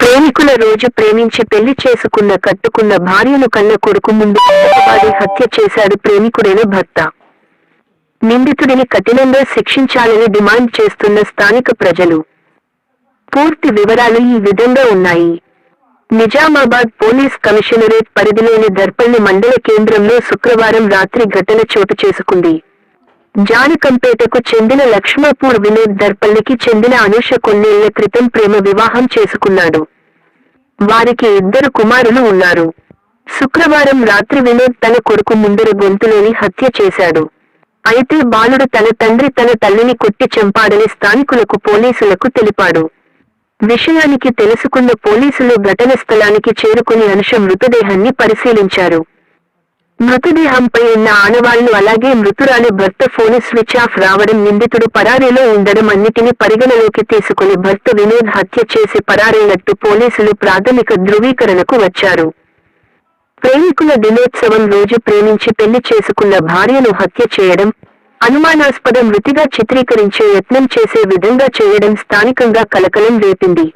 ప్రేమికుల రోజు ప్రేమించి పెళ్ళి చేసుకున్న కట్టుకున్న భార్యను కన్న కొడుకు ముందు హత్య చేశాడు ప్రేమికుడైన భర్త. నిందితుడిని కఠినంగా శిక్షించాలని డిమాండ్ చేస్తున్న స్థానిక ప్రజలు. పూర్తి వివరాలు ఈ విధంగా ఉన్నాయి. నిజామాబాద్ పోలీస్ కమిషనరేట్ పరిధిలోని దర్పల్లి మండల కేంద్రంలో శుక్రవారం రాత్రి ఘటన చోటు చేసుకుంది. జానకంపేటకు చెందిన లక్ష్మాపూర్ వినోద్ దర్పల్లికి చెందిన అనుష కొన్నేళ్ళ క్రితం ప్రేమ వివాహం చేసుకున్నాడు. వారికి ఇద్దరు కుమారులు ఉన్నారు. శుక్రవారం రాత్రి వినోద్ తన కొడుకు ముందర గొంతులోని హత్య చేశాడు. అయితే బాలుడు తన తండ్రి తన తల్లిని కొట్టి చంపాడని స్థానికులకు పోలీసులకు తెలిపాడు. విషయానికి తెలుసుకున్న పోలీసులు ఘటన స్థలానికి చేరుకుని అనుష మృతదేహాన్ని పరిశీలించారు. మృతదేహంపై ఉన్న ఆనవాళ్ళు అలాగే మృతురాలి భర్త ఫోన్ స్విచ్ ఆఫ్ రావడం నిందితుడు పరారీలో ఉండడం అన్నిటిని పరిగణలోకి తీసుకుని భర్త వినోద్ హత్య చేసి పరారైనట్టు పోలీసులు ప్రాథమిక ధృవీకరణకు వచ్చారు. ప్రేమికుల దినోత్సవం రోజు ప్రేమించి పెళ్ళి చేసుకున్న భార్యను హత్య చేయడం అనుమానాస్పద మృతిగా చిత్రీకరించే యత్నం చేసే విధంగా చేయడం స్థానికంగా కలకలం రేపింది.